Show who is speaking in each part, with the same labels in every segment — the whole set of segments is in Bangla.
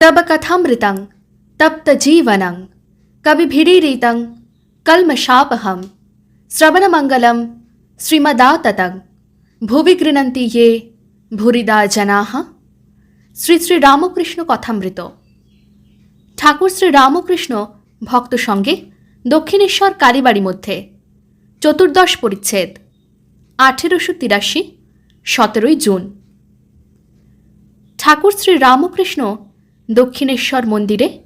Speaker 1: तब कथामृतं तप्तजीवनं कविभिरीरितं कल्मषापहं श्रवणमङ्गलं श्रीमदाततं ভুবি গৃণন্তি ইয়ে ভুরিদা জনাহ শ্রী শ্রী রামকৃষ্ণ কথামৃত ঠাকুর শ্রী রামকৃষ্ণ ভক্ত সঙ্গে দক্ষিণেশ্বর কালীবাড়ি মধ্যে চতুর্দশ পরিচ্ছেদ আঠেরোশো তিরাশি সতেরোই জুন ঠাকুর শ্রী রামকৃষ্ণ দক্ষিণেশ্বর মন্দিরে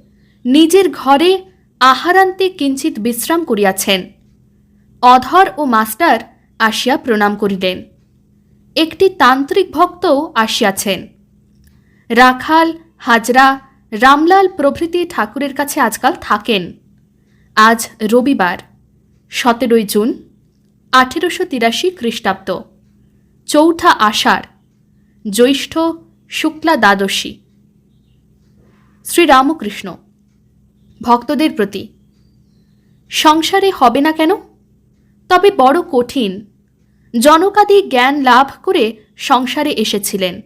Speaker 1: নিজের ঘরে আহারান্তে কিঞ্চিত বিশ্রাম করিয়াছেন। অধর ও মাস্টার আসিয়া প্রণাম করিলেন। একটি তান্ত্রিক ভক্তও আসিয়াছেন। রাখাল, হাজরা, রামলাল প্রভৃতি ঠাকুরের কাছে আজকাল থাকেন। আজ রবিবার, সতেরোই জুন, আঠেরোশো তিরাশি খ্রিস্টাব্দ। চৌঠা আষাঢ়, জ্যৈষ্ঠ শুক্লা দ্বাদশী। শ্রীরামকৃষ্ণ। ভক্তদের প্রতি, সংসারে হবে না কেন? তবে বড় কঠিন। জনকাদি জ্ঞান লাভ করে সংসারে এসেছিলেন।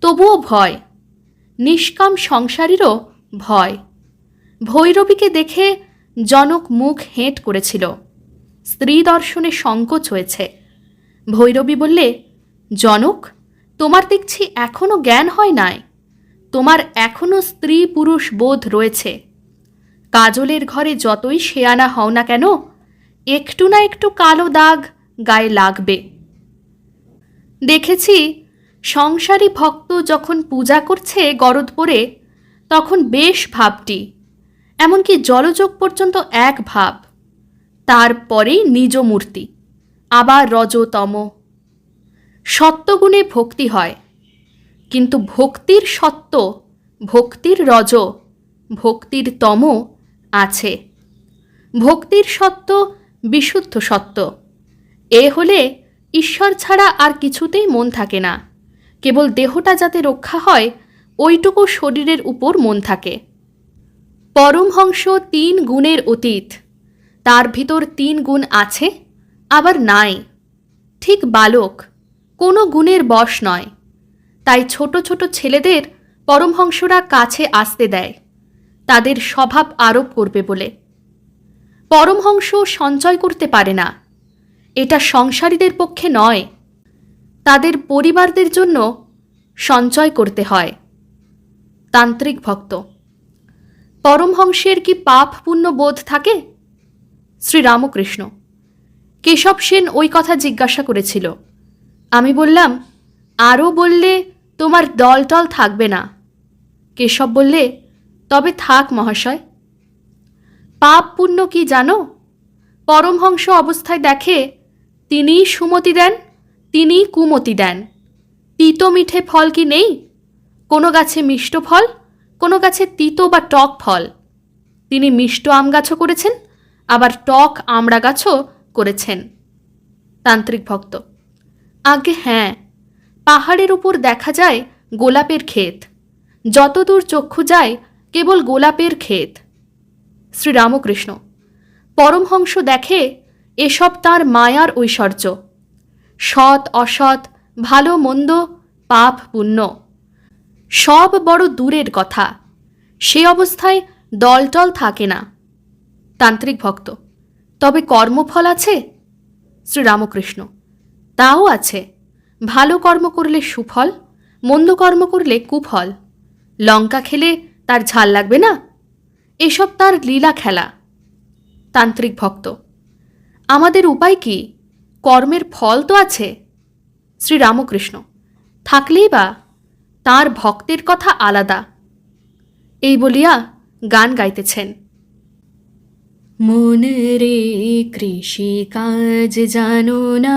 Speaker 1: তবুও ভয়, নিষ্কাম সংসারেরও ভয়। ভৈরবীকে দেখে জনক মুখ হেঁট করেছিল। স্ত্রী দর্শনে সংকোচ হয়েছে। ভৈরবী বললে, জনক, তোমার দেখছি এখনও জ্ঞান হয় নাই। তোমার এখনও স্ত্রী পুরুষ বোধ রয়েছে। কাজলের ঘরে যতই শেয়ানা হও না কেন, একটু না একটু কালো দাগ গায়ে লাগবে। দেখেছি সংসারী ভক্ত যখন পূজা করছে গরদ পরে তখন বেশ ভাবটি, এমনকি জলযোগ পর্যন্ত এক ভাব, তারপরেই নিজ মূর্তি, আবার রজতম। সত্যগুণে ভক্তি হয়। কিন্তু ভক্তির সত্য ভক্তির রজ, ভক্তির তম আছে। ভক্তির সত্য বিশুদ্ধ সত্য এ হলে ঈশ্বর ছাড়া আর কিছুতেই মন থাকে না। কেবল দেহটা যাতে রক্ষা হয়, ওইটুকু শরীরের উপর মন থাকে। পরমহংস তিন গুণের অতীত। তার ভিতর তিন গুণ আছে, আবার নাই। ঠিক বালক, কোনো গুণের বশ নয়। তাই ছোট ছোট ছেলেদের পরমহংসরা কাছে আসতে দেয়। তাদের স্বভাব আরোপ করবে বলে। পরমহংস সঞ্চয় করতে পারে না। এটা সংসারীদের পক্ষে নয়। তাদের পরিবারদের জন্য সঞ্চয় করতে হয়। তান্ত্রিক ভক্ত, পরমহংসের কি পাপ পুণ্য বোধ থাকে? শ্রীরামকৃষ্ণ, কেশব সেন ওই কথা জিজ্ঞাসা করেছিল। আমি বললাম আরও বললে তোমার দলটল থাকবে না। কেশব বললে, তবে থাক মহাশয়। পাপ পুণ্য কি জানো? পরমহংস অবস্থায় দেখে তিনিই সুমতি দেন, তিনিই কুমতি দেন। তিতো মিঠে ফল কি নেই? কোনো গাছে মিষ্ট ফল, কোনো গাছে তিতো বা টক ফল। তিনি মিষ্ট আম গাছও করেছেন, আবার টক আমড়া গাছও করেছেন। তান্ত্রিক ভক্ত আগে হ্যাঁ পাহাড়ের উপর দেখা যায় গোলাপের ক্ষেত। যতদূর চক্ষু যায়, কেবল গোলাপের ক্ষেত। শ্রীরামকৃষ্ণ, পরমহংস দেখে এসব তার মায়ার ঐশ্বর্য। সৎ, অসৎ, ভালো, মন্দ, পাপ, পুণ্য, সব বড় দূরের কথা। সে অবস্থায় দলটল থাকে না। তান্ত্রিক ভক্ত, তবে কর্মফল আছে? শ্রীরামকৃষ্ণ, তাও আছে। ভালো কর্ম করলে সুফল, মন্দ কর্ম করলে কুফল। লঙ্কা খেলে তার ঝাল লাগবে না? এসব তার লীলা খেলা। তান্ত্রিক ভক্ত, আমাদের উপায় কি? কর্মের ফল তো আছে। শ্রীরামকৃষ্ণ, থাকলেই বা তার ভক্তের কথা আলাদা। এই বলিয়া গান গাইতেছেন। মন রে কৃষি কাজ জানো না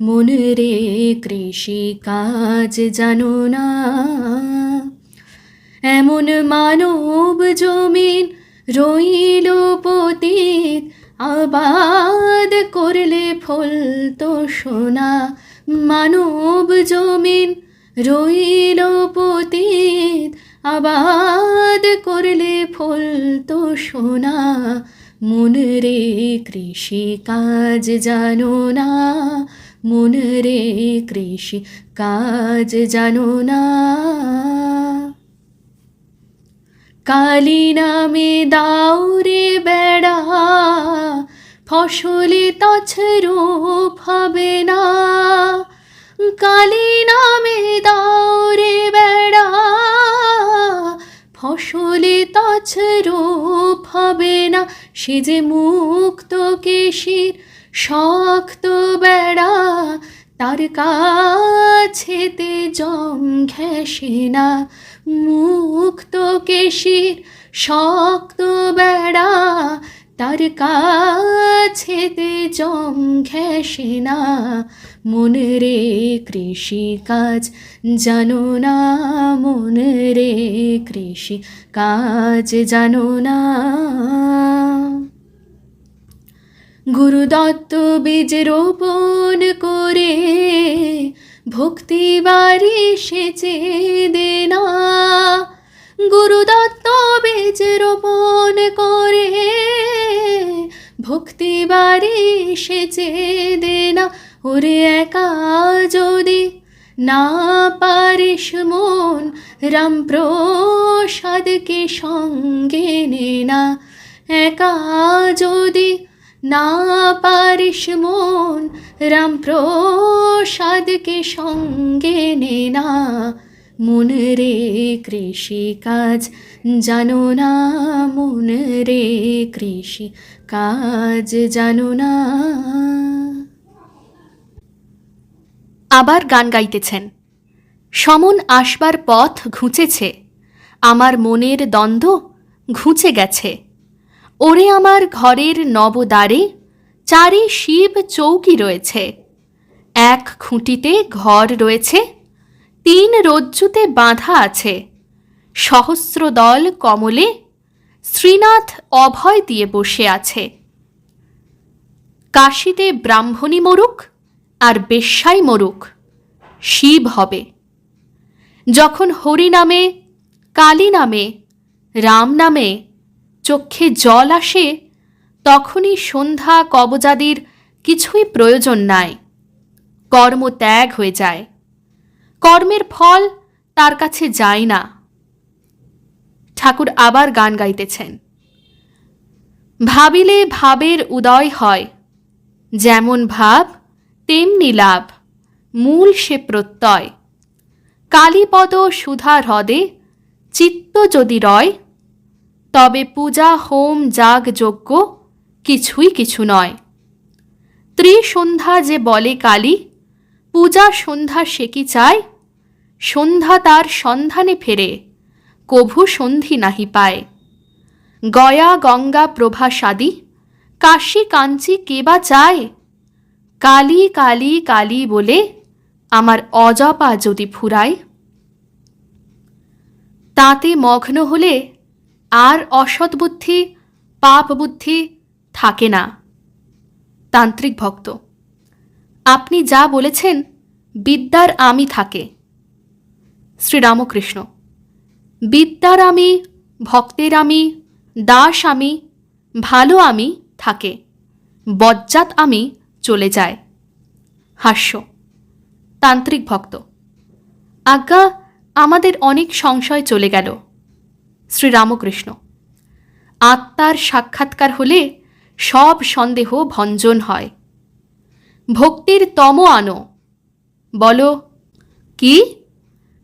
Speaker 1: মন রে কৃষি কাজ জানো না এমন মানব জমিন রইল পতীত আবাদ করলে ফল তো সোনা মানব জমিন রইল পতীত আবাদ করলে ফল তো সোনা মন রে কৃষি কাজ জানো না মন রে কৃষি কাজ জানো না কালী নামে দাউরে বেড়া ফসলে তছরূপ হবে না কালী নামে দাউরে বেড়া ফসলে তছরূপ হবে না সে যে মুক্ত কেশির শক্ত বেড়া, তার কাছেতে জম ঘেসে না। মুক্ত কেশির শক্ত বেড়া, তার কাছেতে জম ঘেসে না। মনে রে কৃষি কাজ, জানো না মনে রে কৃষি কাজ, জানো না গুরুদত্ত বীজ রোপণ করে ভক্তি বাড়ি সেচে দে না গুরুদত্ত বীজ রোপণ করে ভক্তি বাড়ি সেচে দে না ওরে একা যদি না পারিস মন রাম প্রসাদকে সঙ্গে নে না। একা যদি না পারিস মন রাম প্রসাদকে সঙ্গে নে না। মন রে কৃষি কাজ জানো না মন রে কৃষি কাজ জানো না। আবার গান গাইতেছেন। সমন আসবার পথ ঘুচেছে, আমার মনের দ্বন্দ্ব ঘুচে গেছে। ওরে আমার ঘরের নবদ্বারে চারি শিব চৌকি রয়েছে। এক খুঁটিতে ঘর রয়েছে, তিন রজ্জুতে বাঁধা আছে। সহস্র দল কমলে শ্রীনাথ অভয় দিয়ে বসে আছে। কাশীতে ব্রাহ্মণী মরুক আর বেশ্যাই মরুক, শিব হবে। যখন হরি নামে, কালী নামে, রাম নামে চক্ষে জল আসে, তখনই সন্ধ্যা কবজাদির কিছুই প্রয়োজন নাই। কর্ম ত্যাগ হয়ে যায়। কর্মের ফল তার কাছে যায় না। ঠাকুর আবার গান গাইতেছেন। ভাবিলে ভাবের উদয় হয়, যেমন ভাব, তেমনি লাভ, মূল সে প্রত্যয়। কালীপদ সুধা হ্রদে, চিত্ত যদি রয় তবে পূজা, হোম, যাগ, যজ্ঞ কিছুই কিছু নয়। ত্রিসন্ধ্যা যে বলে কালী, পূজা সন্ধ্যা সে কি চায়? সন্ধ্যা তার সন্ধানে ফেরে, কভু সন্ধি নাহি পায়। গয়া, গঙ্গা, প্রভা, সাদি, কাশী, কাঞ্চি কে বা চায়? কালী কালী কালী বলে আমার অজপা যদি ফুরায়, তাতে মগ্ন হলে আর অসৎ বুদ্ধি, পাপ বুদ্ধি থাকে না। তান্ত্রিক ভক্ত, আপনি যা বলেছেন, বিদ্যার আমি থাকে। শ্রীরামকৃষ্ণ, বিদ্যার আমি, ভক্তের আমি, দাস আমি, ভালো আমি থাকে। বজ্জাত আমি চলে যায়। হাস্য, তান্ত্রিক ভক্ত, আজ্ঞা, আমাদের অনেক সংশয় চলে গেল। শ্রীরামকৃষ্ণ। আত্মার সাক্ষাৎকার হলে সব সন্দেহ ভঞ্জন হয়। ভক্তির তম আনো। বলো, কি?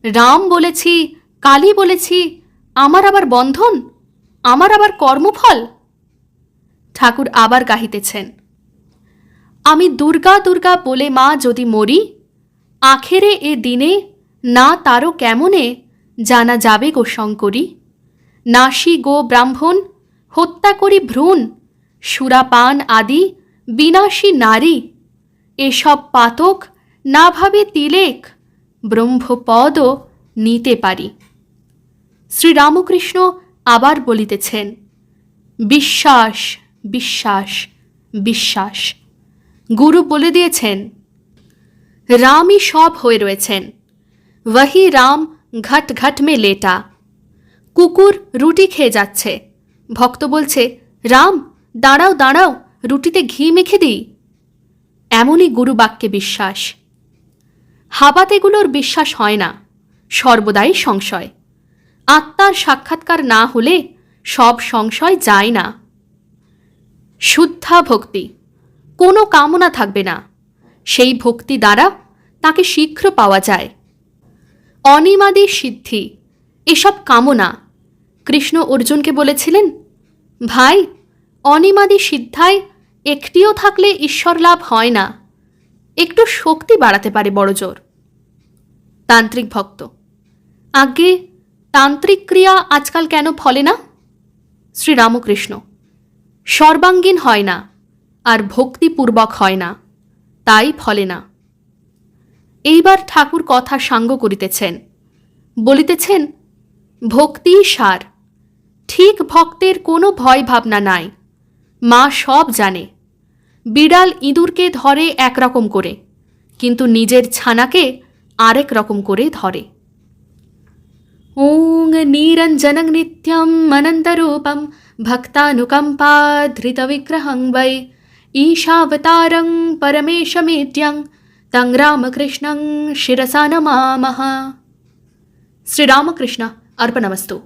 Speaker 1: রাম বলেছি, কালী বলেছি, আমার আবার বন্ধন? আমার আবার কর্মফল? ঠাকুর আবার গাহিতেছেন। আমি দুর্গা দুর্গা বলে মা যদি মরি, আখেরে এ দিনে না তারও কেমনে জানা যাবে গো শঙ্করী? নাসি গো ব্রাহ্মণ, হত্যা করি ভ্রূণ, সুরাপান আদি, বিনাশী নারী। এসব পাতক না ভাবে তিলেক ব্রহ্মপদও নিতে পারি। শ্রীরামকৃষ্ণ আবার বলিতেছেন, বিশ্বাস বিশ্বাস বিশ্বাস। গুরু বলে দিয়েছেন, রামই সব হয়ে রয়েছেন। वही রাম ঘট ঘট মে লেটা। কুকুর রুটি খেয়ে যাচ্ছে। ভক্ত বলছে, রাম, দাঁড়াও দাঁড়াও, রুটিতে ঘি মেখে দিই। এমনই গুরু বাক্যে বিশ্বাস। হাবাতেগুলোর বিশ্বাস হয় না, সর্বদাই সংশয়। আত্মার সাক্ষাৎকার না হলে সব সংশয় যায় না। শুদ্ধা ভক্তি, কোনো কামনা থাকবে না। সেই ভক্তি দ্বারা তাকে শীঘ্র পাওয়া যায়। অনিমাদি সিদ্ধি, এসব কামনা কৃষ্ণ অর্জুনকে বলেছিলেন, ভাই, অনিমাদি সিদ্ধায় একটিও থাকলে ঈশ্বর লাভ হয় না। একটু শক্তি বাড়াতে পারে বড়জোর তান্ত্রিক ভক্ত আগে তান্ত্রিক ক্রিয়া আজকাল কেন ফলে না? শ্রীরামকৃষ্ণ, সর্বাঙ্গীন হয় না আর ভক্তিপূর্বক হয় না, তাই ফলে না। এইবার ঠাকুর কথা সাঙ্গ করিতেছেন, বলিতেছেন ভক্তি সার ঠিক ভক্তের কোনো ভয় ভাবনা নাই। মা সব জানে। বিড়াল ইঁদুরকে ধরে একরকম করে, কিন্তু নিজের ছানাকে আরেক রকম করে ধরে। ওং নিরঞ্জন নিত্যম অনন্তরূপম ভক্তানুকম্পা ধৃতবিগ্রহং বৈ ঈশাবতারং পরমেশমেদ্যং তং রামকৃষ্ণং শিরসা নমামহ শ্রীরামকৃষ্ণ, অর্পণমস্তু।